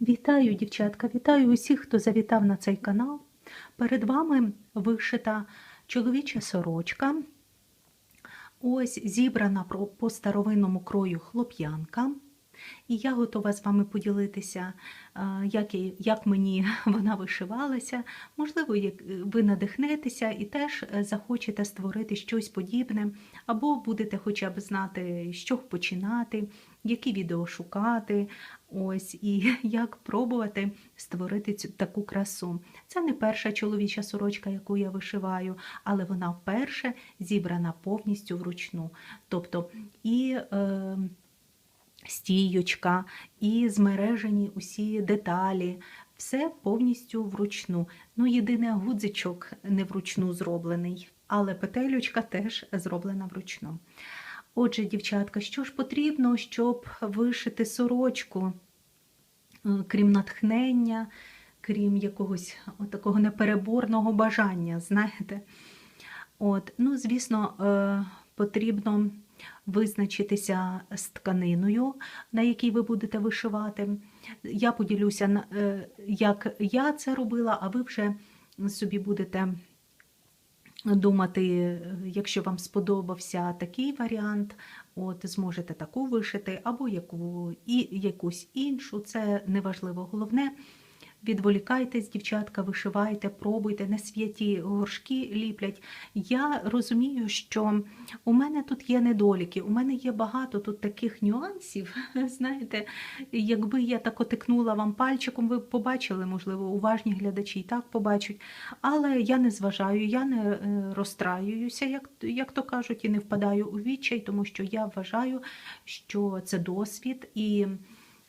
Вітаю, дівчатка, вітаю усіх, хто завітав на цей канал. Перед вами вишита чоловіча сорочка. Ось зібрана по старовинному крою хлоп'янка. І я готова з вами поділитися, як, і- як мені вона вишивалася. Можливо, як е, ви надихнетеся і теж е, захочете створити щось подібне, або будете хоча б знати, з чого починати, які відео шукати, ось і як пробувати створити цю таку красу. Це не перша чоловіча сорочка, яку я вишиваю, але вона вперше зібрана повністю вручну. Тобто і е, стійочка, і змережені усі деталі. Все повністю вручну. Ну, єдине гудзичок не вручну зроблений, але петелючка теж зроблена вручну. Отже, дівчатка, що ж потрібно, щоб вишити сорочку, Е, крім натхнення, крім якогось такого непереборного бажання, знаєте? От, ну, звісно, е, потрібно визначитися з тканиною, на якій ви будете вишивати. Я поділюся, е, як я це робила, а ви вже собі будете думати, якщо вам сподобався такий варіант, от зможете таку вишити, або яку, і, якусь іншу, це неважливо. Головне, відволікайтесь, дівчатка, вишивайте, пробуйте, не святі горшки ліплять. Я розумію, що у мене тут є недоліки, у мене є багато тут таких нюансів. Знаєте, якби я так отикнула вам пальчиком, ви б побачили, можливо, уважні глядачі і так побачать. Але я не зважаю, я не е, розстраююся, як, як то кажуть, і не впадаю у відчай, тому що я вважаю, що це досвід і.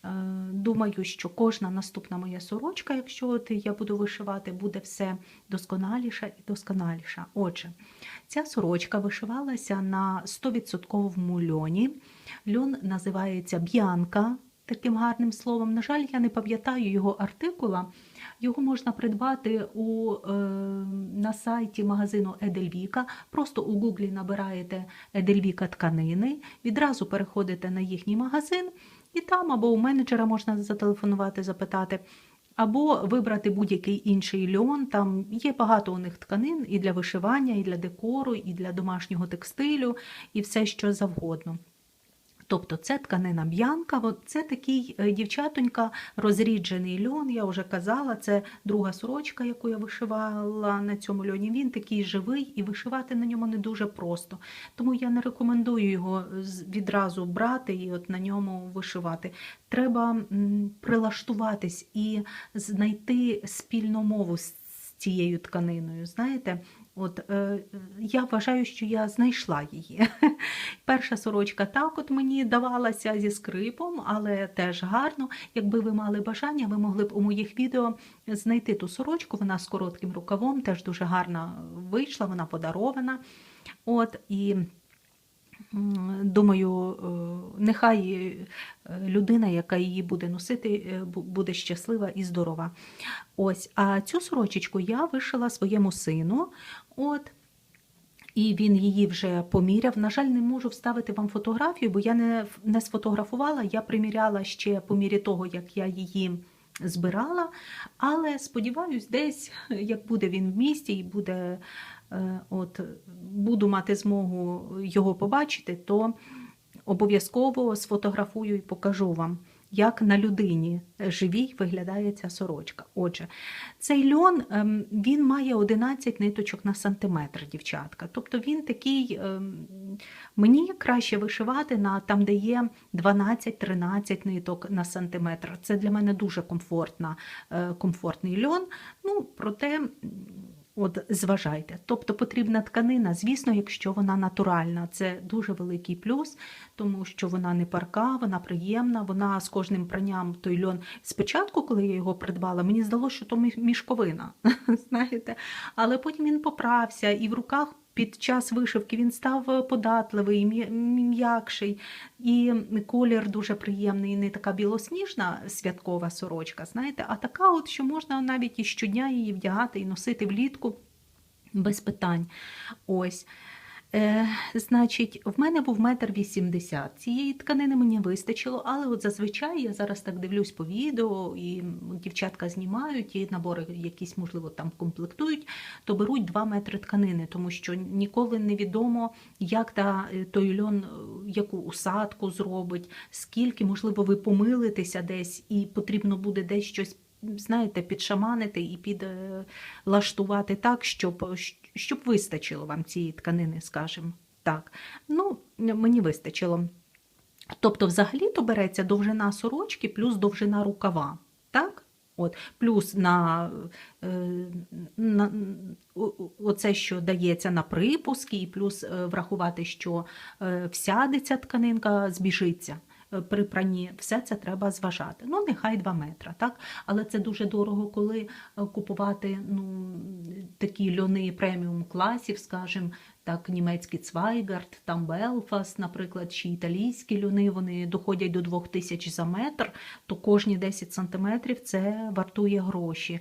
Е, Думаю, що кожна наступна моя сорочка, якщо от я буду вишивати, буде все досконаліша і досконаліша. Отже, ця сорочка вишивалася на 100% льоні. Льон називається б'янка, таким гарним словом. На жаль, я не пам'ятаю його артикула. Його можна придбати у, е, на сайті магазину Едельвіка. Просто у Гуглі набираєте Едельвіка тканини, відразу переходите на їхній магазин. І там або у менеджера можна зателефонувати, запитати, або вибрати будь-який інший льон. Там є багато у них тканин і для вишивання, і для декору, і для домашнього текстилю, і все що завгодно. Тобто це тканина б'янка, це такий е, дівчатонька, розріджений льон, я вже казала, це друга сорочка, яку я вишивала на цьому льоні. Він такий живий і вишивати на ньому не дуже просто. Тому я не рекомендую його відразу брати і от на ньому вишивати. Треба прилаштуватись і знайти спільну мову з цією тканиною. Знаєте, От е, я вважаю, що я знайшла її. Перша сорочка так от мені давалася зі скрипом, але теж гарно. Якби ви мали бажання, ви могли б у моїх відео знайти ту сорочку. Вона з коротким рукавом, теж дуже гарно вийшла, вона подарована. От і думаю, е, нехай е, людина, яка її буде носити, буде щаслива і здорова. Ось, а цю сорочечку я вишила своєму сину. От. І він її вже поміряв. На жаль, не можу вставити вам фотографію, бо я не, не сфотографувала. Я приміряла ще по мірі того, як я її збирала. Але сподіваюсь, десь, як буде він в місті і буде, е, от, буду мати змогу його побачити, то обов'язково сфотографую і покажу вам, як на людині живій виглядає ця сорочка. Отже, цей льон ем, він має 11 ниточок на сантиметр, дівчатка. Тобто він такий, ем, мені краще вишивати на там, де є 12-13 ниток на сантиметр. Це для мене дуже комфортна, е, комфортний льон. Ну, проте. От зважайте, тобто потрібна тканина, звісно, якщо вона натуральна, це дуже великий плюс, тому що вона не парка, вона приємна, вона з кожним пранням той льон. Спочатку, коли я його придбала, мені здалося, що то мі- мішковина, знаєте, але потім він поправся, і в руках під час вишивки він став податливий, м'якший, і колір дуже приємний, не така білосніжна святкова сорочка, знаєте, а така, от, що можна навіть і щодня її вдягати і носити влітку без питань. Ось. Е, значить, в мене був метр вісімдесят. Цієї тканини мені вистачило, але от зазвичай я зараз так дивлюсь по відео, і дівчатка знімають, і набори якісь, можливо, там комплектують, то беруть 2 метри тканини, тому що ніколи не відомо, як та е, той льон, е, яку усадку зробить, скільки, можливо, ви помилитеся десь, і потрібно буде десь щось. Знаєте, підшаманити і підлаштувати так, щоб щоб вистачило вам цієї тканини, скажімо так. Ну, мені вистачило. Тобто, взагалі-то береться довжина сорочки плюс довжина рукава. так? От, Плюс на, е, на оце, що дається на припуски, і плюс е, врахувати, що е, всядеться тканинка, збіжиться. Е, при пранні, все це треба зважати. Ну, нехай 2 метри, так? Але це дуже дорого, коли е, купувати ну, такі льони преміум класів, скажімо, так, німецький Цвайгард, там Белфаст, наприклад, чи італійські льони, вони доходять до 2000 за метр, то кожні 10 сантиметрів це вартує гроші.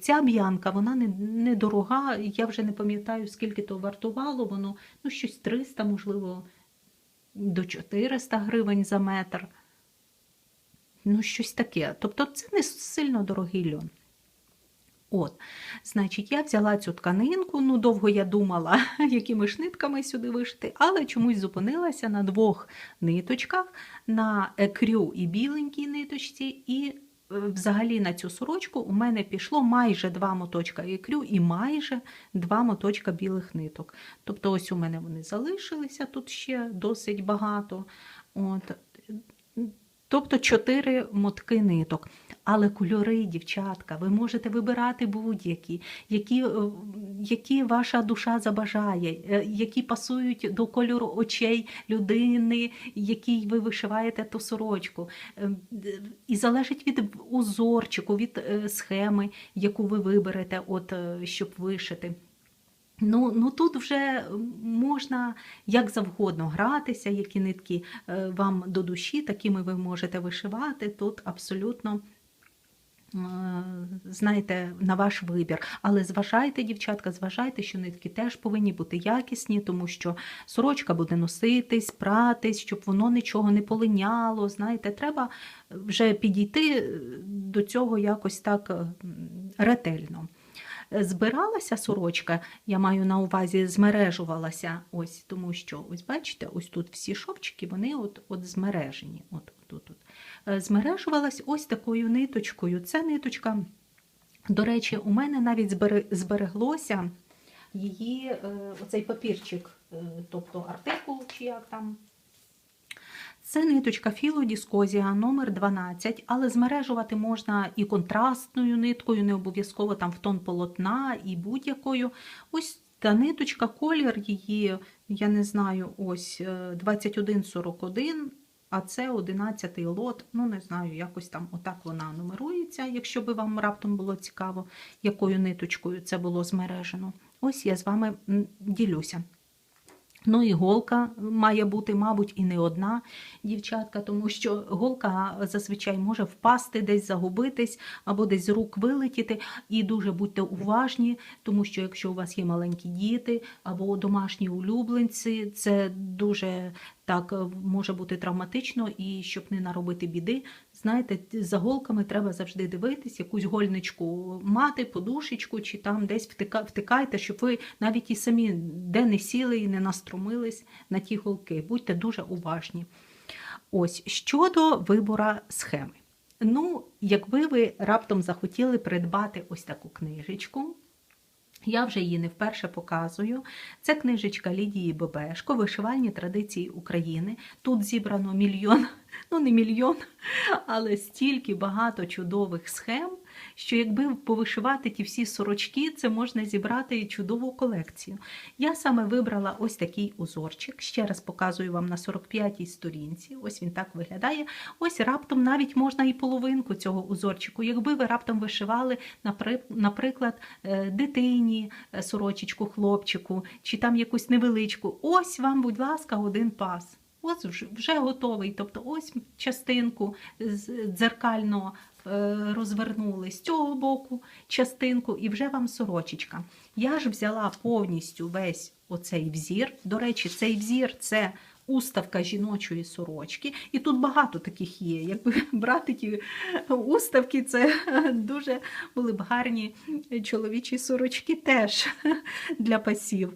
Ця б'янка, вона не, не я вже не пам'ятаю, скільки то вартувало, воно ну, щось 300, можливо до 400 гривень за метр. Ну, щось таке. Тобто це не сильно дорогий льон. От, значить, я взяла цю тканинку, ну, довго я думала, якими ж нитками сюди вишити, але чомусь зупинилася на двох ниточках, на екрю і біленькій ниточці, і взагалі на цю сорочку у мене пішло майже два моточка ікрю і майже два моточка білих ниток. Тобто, ось у мене вони залишилися тут ще досить багато. От. Тобто чотири мотки ниток. Але кольори, дівчатка, ви можете вибирати будь-які, які е, які ваша душа забажає, е, які пасують до кольору очей людини, якій ви вишиваєте ту сорочку. Е, і залежить від узорчику, від схеми, яку ви виберете, от, щоб вишити. Ну, ну Тут вже можна як завгодно гратися, які нитки вам до душі, такими ви можете вишивати. Тут абсолютно Е, знаєте, на ваш вибір. Але зважайте, дівчатка, зважайте, що нитки теж повинні бути якісні, тому що сорочка буде носитись, пратись, щоб воно нічого не полиняло. Знаєте, треба вже підійти до цього якось так е, ретельно. Збиралася сорочка, я маю на увазі, змережувалася, ось, тому що, ось бачите, ось тут всі шовчики, вони от, от змережені. От, тут, от. Е, змережувалась ось такою ниточкою. Ця ниточка, до речі, у мене навіть збереглося її е, оцей папірчик, е, тобто артикул, чи як там. Це ниточка філодіскозія номер 12 але змережувати можна і контрастною ниткою, не обов'язково там в тон полотна, і будь-якою. Ось та ниточка, колір її, я не знаю, ось 2141 а це 11 лот, ну не знаю, якось там отак вона нумерується, якщо би вам раптом було цікаво, якою ниточкою це було змережено. Ось я з вами ділюся. Ну і голка має бути, мабуть, і не одна дівчатка, тому що голка зазвичай може впасти, десь загубитись або десь з рук вилетіти. І дуже будьте уважні, тому що якщо у вас є маленькі діти або домашні улюбленці, це дуже так може бути травматично і щоб не наробити біди. Знаєте, за голками треба завжди дивитись, якусь гольничку мати, подушечку, чи там десь втикайте, щоб ви навіть і самі де не сіли і не наструмились на ті голки. Будьте дуже уважні. Ось щодо вибора схеми. Ну, якби ви раптом захотіли придбати ось таку книжечку. Я вже її не вперше показую. Це книжечка Лідії Бебешко, вишивальні традиції України. Тут зібрано мільйон, ну не мільйон, але стільки багато чудових схем що якби повишивати ті всі сорочки, це можна зібрати чудову колекцію. Я саме вибрала ось такий узорчик. Ще раз показую вам на 45-й сторінці. Ось він так виглядає. Ось раптом навіть можна і половинку цього узорчику. Якби ви раптом вишивали, наприклад, е, дитині е, сорочечку, хлопчику, чи там якусь невеличку. Ось вам, будь ласка, один пас. Ось вже, готовий. Тобто ось частинку дзеркально е, розвернули з цього боку частинку, і вже вам сорочечка. Я ж взяла повністю весь оцей взір. До речі, цей взір це уставка жіночої сорочки. І тут багато таких є. Якби брати ті уставки, це дуже були б гарні чоловічі сорочки теж для пасів.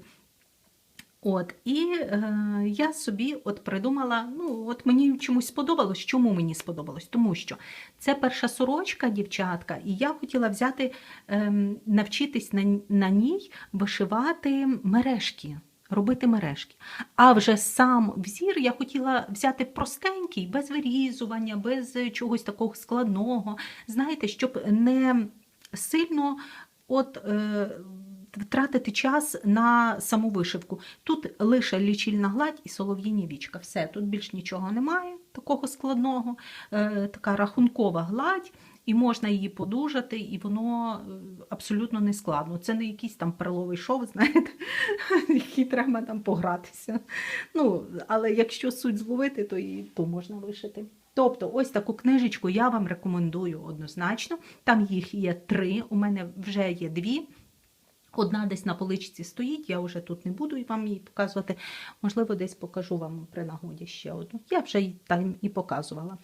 От, і е, я собі от придумала, ну, от мені чомусь сподобалось. Чому мені сподобалось? Тому що це перша сорочка, дівчатка, і я хотіла взяти, ем, навчитись на, на ній вишивати мережки, робити мережки. А вже сам взір я хотіла взяти простенький, без вирізування, без чогось такого складного. Знаєте, щоб не сильно от. Е, Втратити час на саму вишивку. Тут лише лічильна гладь і солов'їні вічка. Все, тут більш нічого немає такого складного, е, така рахункова гладь, і можна її подужати, і воно е, абсолютно не складно. Це не якийсь там перловий шов, знаєте, який треба там погратися. Ну, але якщо суть зловити, то і то можна вишити. Тобто, ось таку книжечку я вам рекомендую однозначно. Там їх є три, у мене вже є дві. Одна десь на поличці стоїть, я вже тут не буду вам її показувати. Можливо, десь покажу вам при нагоді ще одну. Я вже її там і показувала.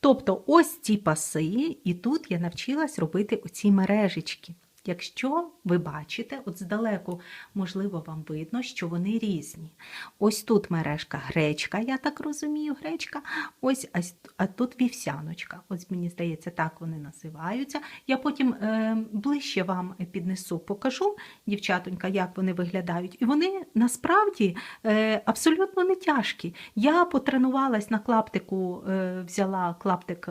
Тобто, ось ці паси, і тут я навчилась робити оці мережечки. Якщо ви бачите, от здалеку, можливо, вам видно, що вони різні. Ось тут мережка гречка, я так розумію, гречка, ось а, тут вівсяночка. Ось мені здається, так вони називаються. Я потім е, ближче вам піднесу, покажу, дівчатонька, як вони виглядають. І вони насправді е, абсолютно не тяжкі. Я потренувалась на клаптику, е, взяла клаптик.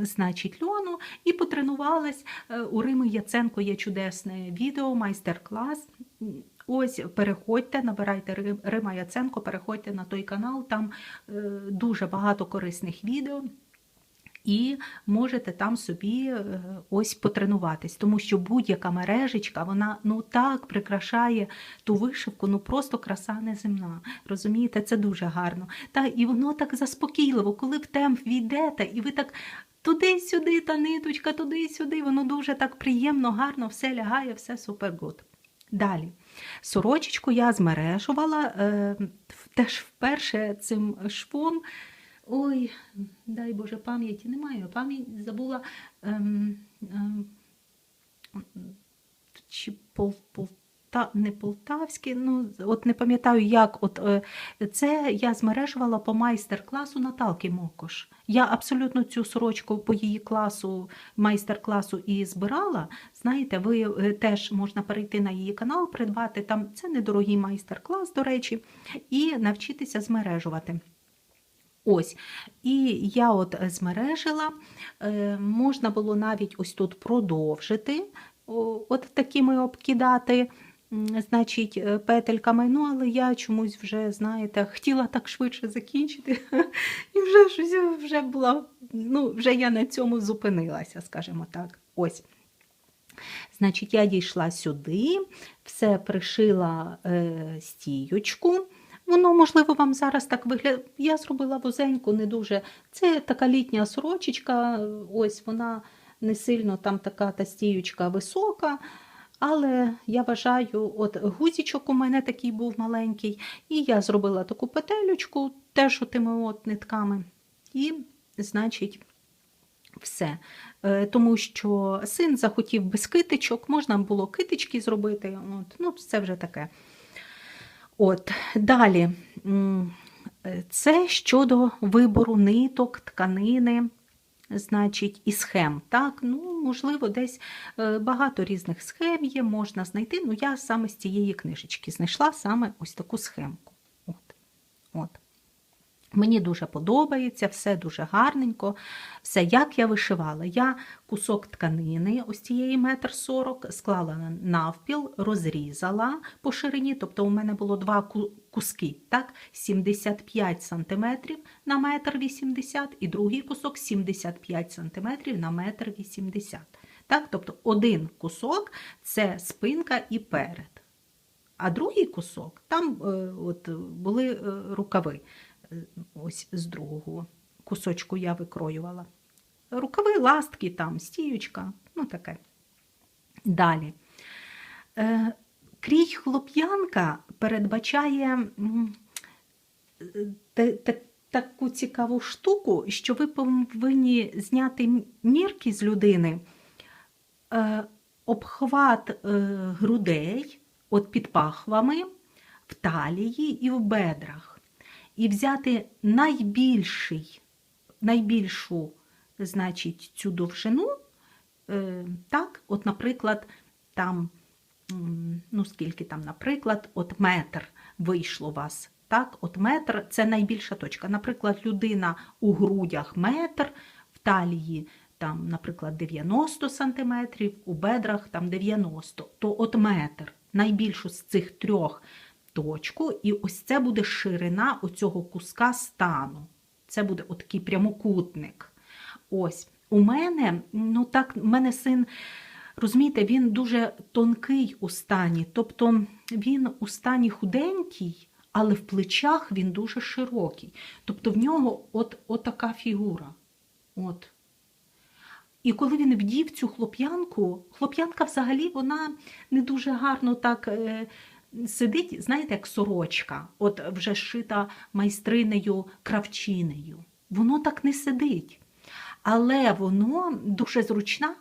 Значить, льону і потренувалась. Е, У Рими Яценко є чудесне відео, майстер-клас. Ось переходьте, набирайте Рима Яценко, переходьте на той канал, там е, дуже багато корисних відео. І можете там собі е, ось потренуватись, тому що будь-яка мережечка, вона ну так прикрашає ту вишивку, ну просто краса неземна. Розумієте, це дуже гарно. Та і воно так заспокійливо, коли в темп війдете, і ви так туди-сюди, та ниточка, туди-сюди, воно дуже так приємно, гарно, все лягає, все супер гуд. Далі. Сорочечку я змережувала е, теж вперше цим швом. Ой, дай Боже, пам'яті немає. Пам'ять забула ем, ем, чи пол, Полта, не полтавський, ну от не пам'ятаю, як. От е, це я змережувала по майстер-класу Наталки Мокош. Я абсолютно цю сорочку по її класу, майстер-класу і збирала. Знаєте, ви е, теж можна перейти на її канал, придбати там. Це недорогий майстер-клас, до речі, і навчитися змережувати. Ось, і я от змережила, е, можна було навіть ось тут продовжити, от такими обкидати, значить, е, петельками. Ну, але я чомусь вже, знаєте, хотіла так швидше закінчити, і вже вже була, ну, вже я на цьому зупинилася, скажімо так. Ось. Значить, я дійшла сюди, все пришила е, стіючку. Воно, можливо, вам зараз так виглядає. Я зробила вузеньку, не дуже. Це така літня сорочечка, ось вона не сильно там така та стіючка висока. Але я вважаю, от гузічок у мене такий був маленький, і я зробила таку петелючку, теж отими от нитками. І, значить, все. Е, Тому що син захотів без китичок, можна було китички зробити. От, ну, це вже таке. От, далі. Це щодо вибору ниток, тканини, значить, і схем. Так? Ну, можливо, десь е, багато різних схем є, можна знайти. Ну, я саме з цієї книжечки знайшла саме ось таку схемку. От. От. Мені дуже подобається, все дуже гарненько. Все, як я вишивала. Я кусок тканини, ось цієї метр сорок, склала навпіл, розрізала по ширині, тобто у мене було два куски, так? 75 см на метр 80 і другий кусок 75 см на метр 80. Так? Тобто один кусок це спинка і перед. А другий кусок, там е, от, були е, рукави ось з другого кусочку я викроювала. Рукави, ластки, там, стіючка, ну таке. Далі. Е, Крій хлоп'янка передбачає таку цікаву штуку, що ви повинні зняти мірки з людини, е, обхват е, грудей от під пахвами, в талії і в бедрах. І взяти найбільший, найбільшу, значить, цю довжину, е, так, от, наприклад, там, ну скільки там, наприклад, от метр вийшло у вас. Так, от метр це найбільша точка. Наприклад, людина у грудях метр, в талії там, наприклад, 90 сантиметрів, у бедрах там 90, то от метр, найбільшу з цих трьох точку, і ось це буде ширина оцього куска стану. Це буде отакий прямокутник. Ось, у мене, ну так, у мене син, розумієте, він дуже тонкий у стані, тобто він у стані худенький, але в плечах він дуже широкий. Тобто в нього от, от така фігура. От. І коли він вдів цю хлоп'янку, хлоп'янка взагалі вона не дуже гарно так е, сидить, знаєте, як сорочка, от вже шита майстринею кравчинею. Воно так не сидить. Але воно дуже зручна,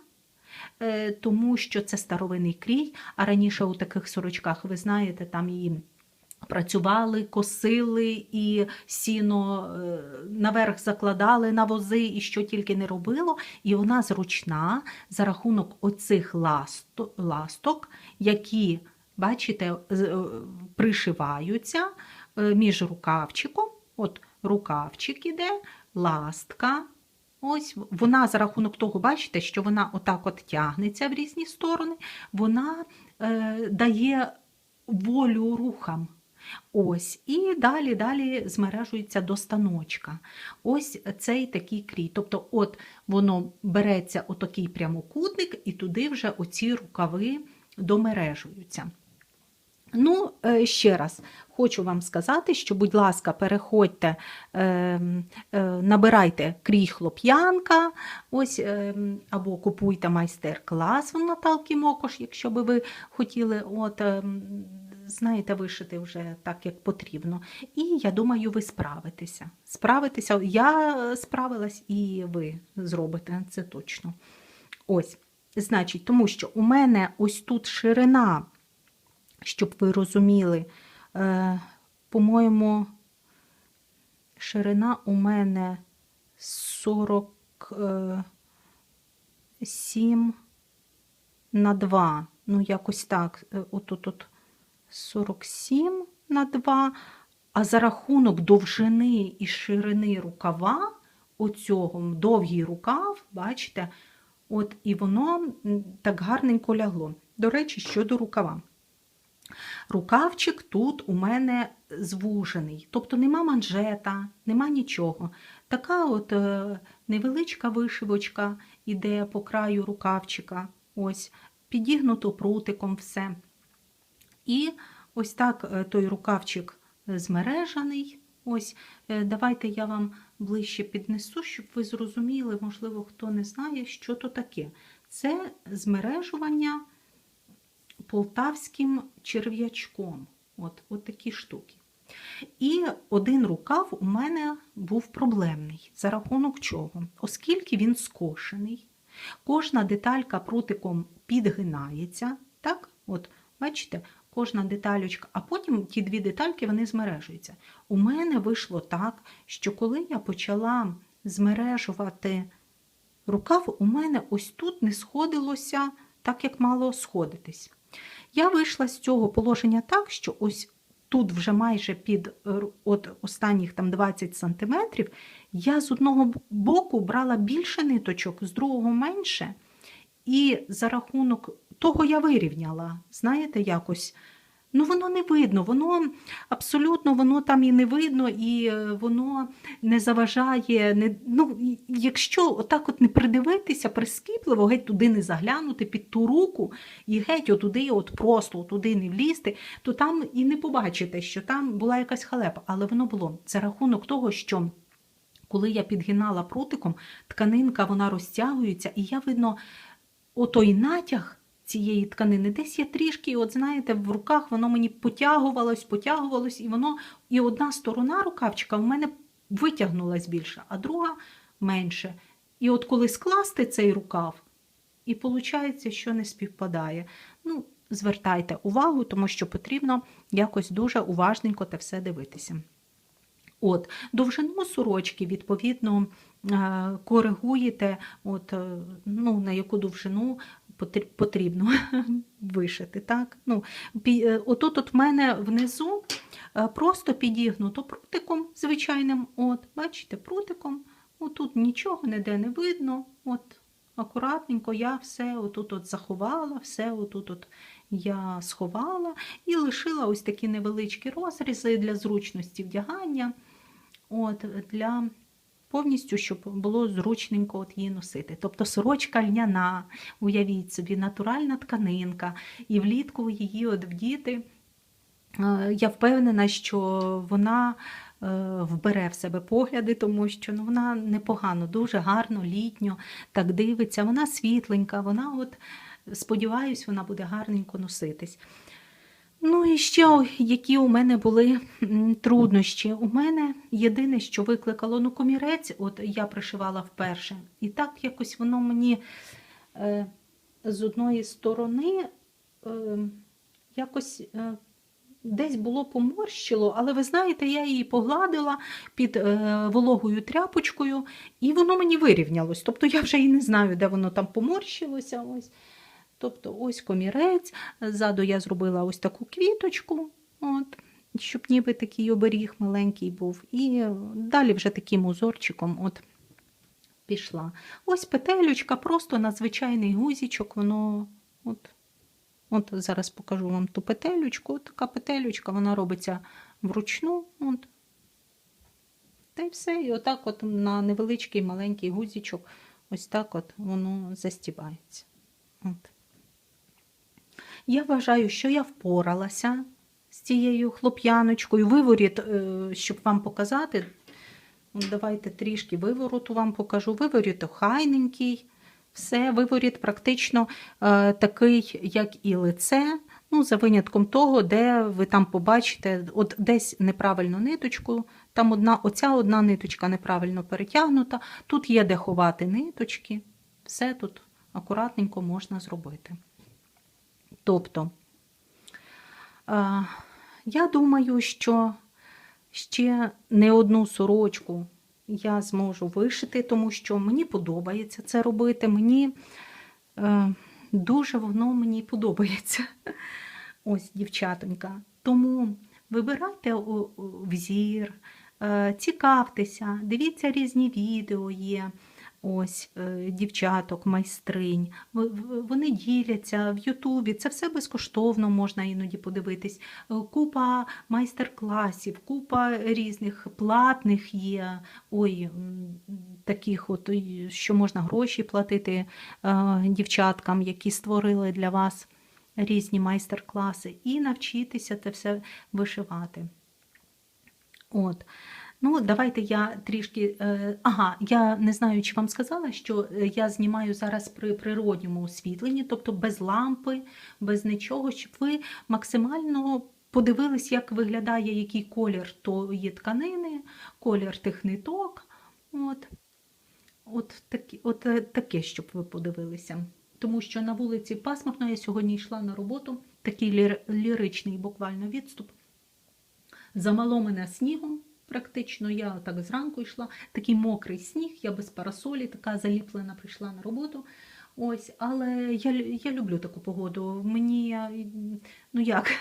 е, тому що це старовинний крій, а раніше у таких сорочках, ви знаєте, там і працювали, косили і сіно е, наверх закладали на вози, і що тільки не робило. І вона зручна за рахунок оцих ласто- ласток, які, бачите, е, пришиваються е, між рукавчиком. От рукавчик іде, ластка. Ось вона за рахунок того, бачите, що вона отак от тягнеться в різні сторони, вона е, дає волю рухам. Ось, і далі, далі змережується до станочка. Ось цей такий крій. Тобто, от воно береться отакий прямокутник, і туди вже оці рукави домережуються. Ну, е, ще раз хочу вам сказати, що, будь ласка, переходьте, е, е, набирайте крій хлоп'янка, ось, е, або купуйте майстер-клас у Наталки Мокош, якщо би ви хотіли, от, е, знаєте, вишити вже так, як потрібно. І я думаю, ви справитеся. Справитеся. Я справилась, і ви зробите це точно. Ось, значить, тому що у мене ось тут ширина щоб ви розуміли, е, по-моєму, ширина у мене 47 на 2. Ну, якось так. Е, Отут от 47 на 2. А за рахунок довжини і ширини рукава, оцього довгий рукав, бачите, от і воно так гарненько лягло. До речі, щодо рукава. Рукавчик тут у мене звужений, тобто нема манжета, нема нічого. Така от е, невеличка вишивочка іде по краю рукавчика, ось, підігнуто прутиком все. І ось так е, той рукавчик змережаний. Ось, е, давайте я вам ближче піднесу, щоб ви зрозуміли, можливо, хто не знає, що то таке. Це змережування полтавським черв'ячком. От, от такі штуки. І один рукав у мене був проблемний. За рахунок чого? Оскільки він скошений, кожна деталька прутиком підгинається. Так? От, бачите, кожна деталючка, а потім ті дві детальки вони змережуються. У мене вийшло так, що коли я почала змережувати рукав, у мене ось тут не сходилося так, як мало сходитись. Я вийшла з цього положення так, що ось тут вже майже під е, от останніх там 20 сантиметрів, я з одного боку брала більше ниточок, з другого менше. І за рахунок того я вирівняла, знаєте, якось. Ну, воно не видно, воно абсолютно воно там і не видно, і е, воно не заважає. Не, ну, якщо отак от не придивитися прискіпливо, геть туди не заглянути під ту руку, і геть отуди, от просто туди не влізти, то там і не побачите, що там була якась халепа. Але воно було. Це рахунок того, що коли я підгинала прутиком, тканинка вона розтягується, і я видно отой натяг цієї тканини. Десь я трішки, от знаєте, в руках воно мені потягувалось, потягувалось, і воно, і одна сторона рукавчика в мене витягнулась більше, а друга менше. І от коли скласти цей рукав, і виходить, що не співпадає. Ну, звертайте увагу, тому що потрібно якось дуже уважненько те все дивитися. От, довжину сорочки, відповідно, е, коригуєте, от, е, ну, на яку довжину потрібно вишити. Так? Ну, е, отут от в мене внизу е, просто підігнуто прутиком звичайним. От, бачите, прутиком. Отут нічого ніде не видно. От, акуратненько я все отут от заховала, все отут от я сховала і лишила ось такі невеличкі розрізи для зручності вдягання. От, для повністю, щоб було зручненько от її носити. Тобто сорочка льняна, уявіть собі, натуральна тканинка, і влітку її от вдіти. Е, Я впевнена, що вона е, вбере в себе погляди, тому що ну, вона непогано, дуже гарно, літньо так дивиться. Вона світленька, вона от, сподіваюсь, вона буде гарненько носитись. Ну і ще які у мене були труднощі. У мене єдине, що викликало ну, комірець, от я пришивала вперше. І так якось воно мені е, з одної сторони е, якось е, десь було поморщило, але ви знаєте, я її погладила під е, вологою тряпочкою, і воно мені вирівнялось. Тобто я вже і не знаю, де воно там поморщилося. Ось. Тобто ось комірець, ззаду я зробила ось таку квіточку, от, щоб ніби такий оберіг маленький був. І далі вже таким узорчиком от пішла. Ось петелючка, просто на звичайний гузічок, воно от, от зараз покажу вам ту петелючку. От така петелючка, вона робиться вручну. От. Та й все. І отак от на невеличкий маленький гузічок, ось так от воно застібається. От. Я вважаю, що я впоралася з цією хлоп'яночкою. Виворіт, е, щоб вам показати, давайте трішки вивороту вам покажу. Виворіт охайненький, все, виворіт практично е, такий, як і лице. Ну, за винятком того, де ви там побачите, от десь неправильну ниточку, там одна, оця одна ниточка неправильно перетягнута, тут є де ховати ниточки, все тут акуратненько можна зробити. Тобто, е, я думаю, що ще не одну сорочку я зможу вишити, тому що мені подобається це робити. Мені е, дуже воно мені подобається. Ось, дівчатонька. Тому вибирайте взір, е, цікавтеся, дивіться різні відео є. Ось е, дівчаток, майстринь. Вони діляться в Ютубі. Це все безкоштовно можна іноді подивитись. Е, Купа майстер-класів, купа різних платних є. Ой, таких, от, що можна гроші платити е, дівчаткам, які створили для вас різні майстер-класи, і навчитися це все вишивати. От. Ну, давайте я трішки. Е, ага, я не знаю, чи вам сказала, що е, я знімаю зараз при природньому освітленні, тобто без лампи, без нічого, щоб ви максимально подивились, як виглядає який колір тої тканини, колір тих ниток. От, от, такі, от е, таке, щоб ви подивилися. Тому що на вулиці пасмурно я сьогодні йшла на роботу, такий лір, ліричний буквально відступ. Замало мене снігом, практично. Я так зранку йшла, такий мокрий сніг, я без парасолі, така заліплена прийшла на роботу. Ось, але я, я люблю таку погоду. Мені я, ну як,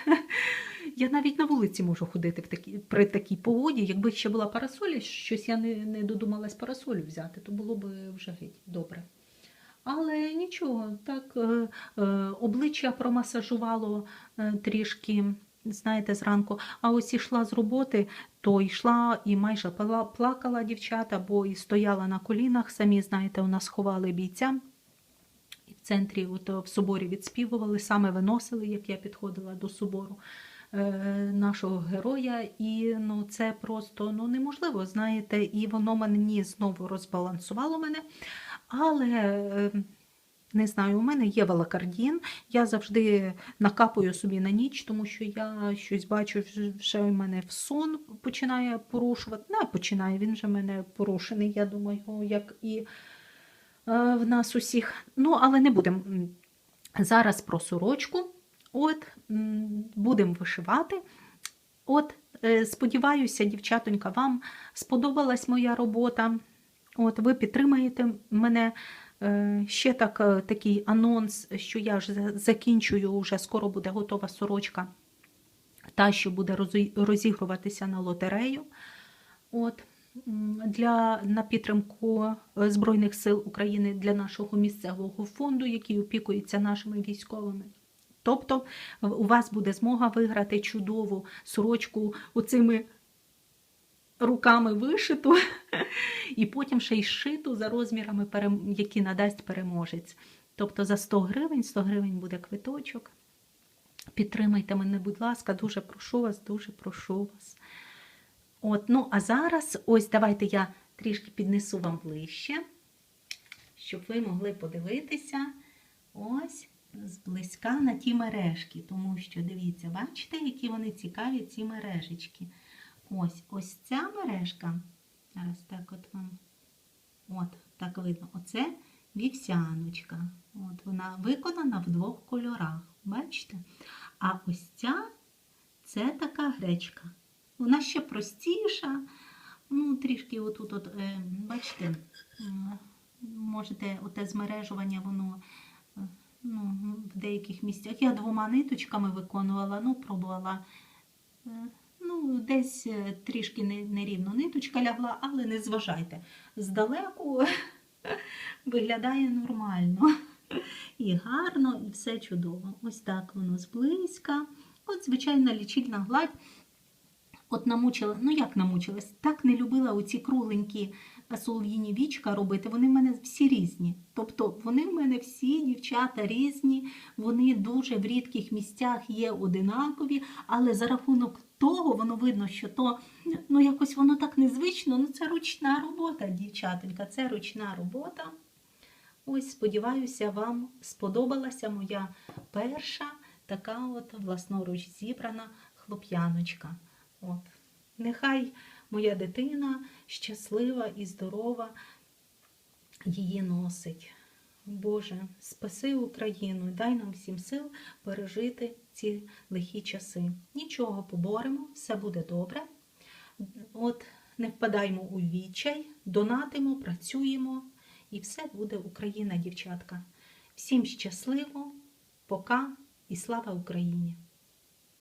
я навіть на вулиці можу ходити в такі, при такій погоді. Якби ще була парасолі, щось я не, не додумалась парасолю взяти, то було б вже геть добре. Але нічого, так, е, е, обличчя промасажувало е, трішки знаєте, зранку. А ось ішла з роботи, то йшла і майже плакала дівчата, бо і стояла на колінах. Самі знаєте, у нас ховали бійця. В центрі, от, в соборі відспівували, саме виносили, як я підходила до собору е, нашого героя. І ну, це просто ну, неможливо, знаєте, і воно мені знову розбалансувало мене. Але е, не знаю, у мене є велокардін. Я завжди накапую собі на ніч, тому що я щось бачу, вже- в мене в сон починає порушувати. Не починає, він вже в мене порушений, я думаю, як і е, в нас усіх. Ну, але не будемо зараз про сорочку. От, будемо вишивати. От, е, сподіваюся, дівчатонька, вам сподобалась моя робота. От, ви підтримаєте мене. Е, Ще так, е, такий анонс, що я ж закінчую, вже скоро буде готова сорочка, та, що буде розігруватися на лотерею. От, для, на підтримку е, Збройних сил України для нашого місцевого фонду, який опікується нашими військовими. Тобто у вас буде змога виграти чудову сорочку оцими руками вишиту, і потім ще й шиту за розмірами, які надасть переможець. Тобто за 100 гривень, 100 гривень буде квиточок. Підтримайте мене, будь ласка, дуже прошу вас, дуже прошу вас. От, ну, а зараз, ось давайте я трішки піднесу вам ближче, щоб ви могли подивитися ось зблизька на ті мережки. Тому що, дивіться, бачите, які вони цікаві, ці мережечки. Ось, ось ця мережка. Зараз так от вам. От, так видно. Оце вівсяночка. От вона виконана в двох кольорах. Бачите? А ось ця це така гречка. Вона ще простіша. Ну, трішки отут, от, е, бачите, можете оте змережування, воно е, ну, в деяких місцях. Я двома ниточками виконувала, ну, пробувала. Е, десь е, трішки нерівно ниточка лягла, але не зважайте. Здалеку виглядає нормально. І гарно, і все чудово. Ось так воно зблизька. От, звичайна лічильна гладь. От намучила, ну як намучилась, так не любила оці кругленькі солов'їні вічка робити. Вони в мене всі різні. Тобто вони в мене всі дівчата різні, вони дуже в рідких місцях є одинакові, але за рахунок того воно видно, що то ну якось воно так незвично. Ну це ручна робота, дівчатонька, це ручна робота. Ось, сподіваюся, вам сподобалася моя перша така от власноруч зібрана хлоп'яночка. От. Нехай моя дитина щаслива і здорова її носить. Боже, спаси Україну дай нам всім сил пережити ці лихі часи. Нічого поборемо, все буде добре. От не впадаймо у відчай, донатимо, працюємо, і все буде Україна, дівчатка. Всім щасливо, пока і слава Україні!